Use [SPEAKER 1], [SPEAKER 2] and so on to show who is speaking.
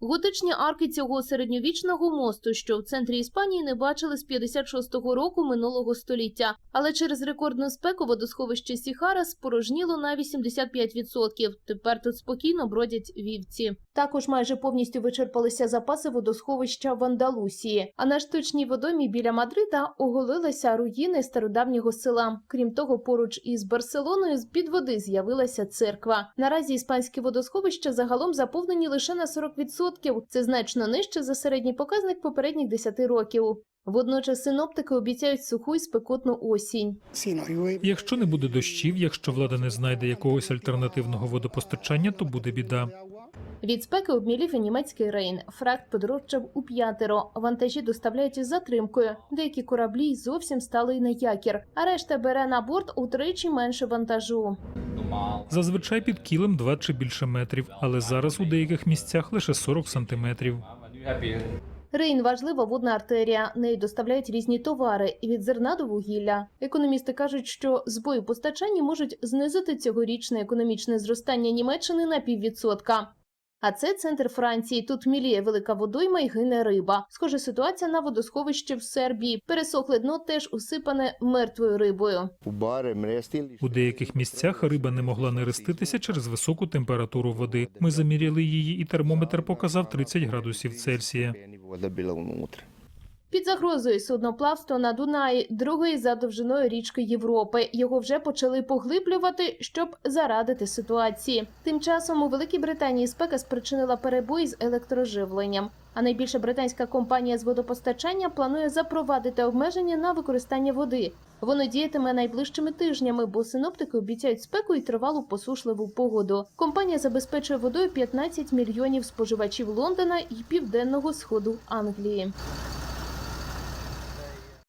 [SPEAKER 1] Готичні арки цього середньовічного мосту, що в центрі Іспанії не бачили з 56-го року минулого століття. Але через рекордну спеку водосховище Сіхара спорожніло на 85%. Тепер тут спокійно бродять вівці. Також майже повністю вичерпалися запаси водосховища в Андалусії. А на штучній водомі біля Мадрида оголилися руїни стародавнього села. Крім того, поруч із Барселоною з під води з'явилася церква. Наразі іспанські водосховища загалом заповнені лише на 40%. Це значно нижче за середній показник попередніх 10 років. Водночас синоптики обіцяють суху й спекотну осінь.
[SPEAKER 2] Якщо не буде дощів, якщо влада не знайде якогось альтернативного водопостачання, то буде біда.
[SPEAKER 1] Від спеки обмілів і німецький рейн. Фракт подорожчав у п'ятеро. Вантажі доставляють із затримкою. Деякі кораблі зовсім стали й на якір, а решта бере на борт утричі менше вантажу.
[SPEAKER 2] Зазвичай під кілем 2 чи більше метрів, але зараз у деяких місцях лише 40 сантиметрів.
[SPEAKER 1] Рейн важлива водна артерія. Нею доставляють різні товари від зерна до вугілля. Економісти кажуть, що збої в постачанні можуть знизити цьогорічне економічне зростання Німеччини на піввідсотка. А це центр Франції. Тут міліє велика водойма і гине риба. Схожа ситуація на водосховищі в Сербії. Пересохле дно теж усипане мертвою рибою.
[SPEAKER 3] У баре мрестили.
[SPEAKER 2] У деяких місцях риба не могла нереститися через високу температуру води. Ми заміряли її, і термометр показав 30 градусів Цельсія.
[SPEAKER 1] Під загрозою судноплавство на Дунаї, другої за довжиною річки Європи. Його вже почали поглиблювати, щоб зарадити ситуації. Тим часом у Великій Британії спека спричинила перебої з електроживленням. А найбільша британська компанія з водопостачання планує запровадити обмеження на використання води. Воно діятиме найближчими тижнями, бо синоптики обіцяють спеку і тривалу посушливу погоду. Компанія забезпечує водою 15 мільйонів споживачів Лондона і південного сходу Англії.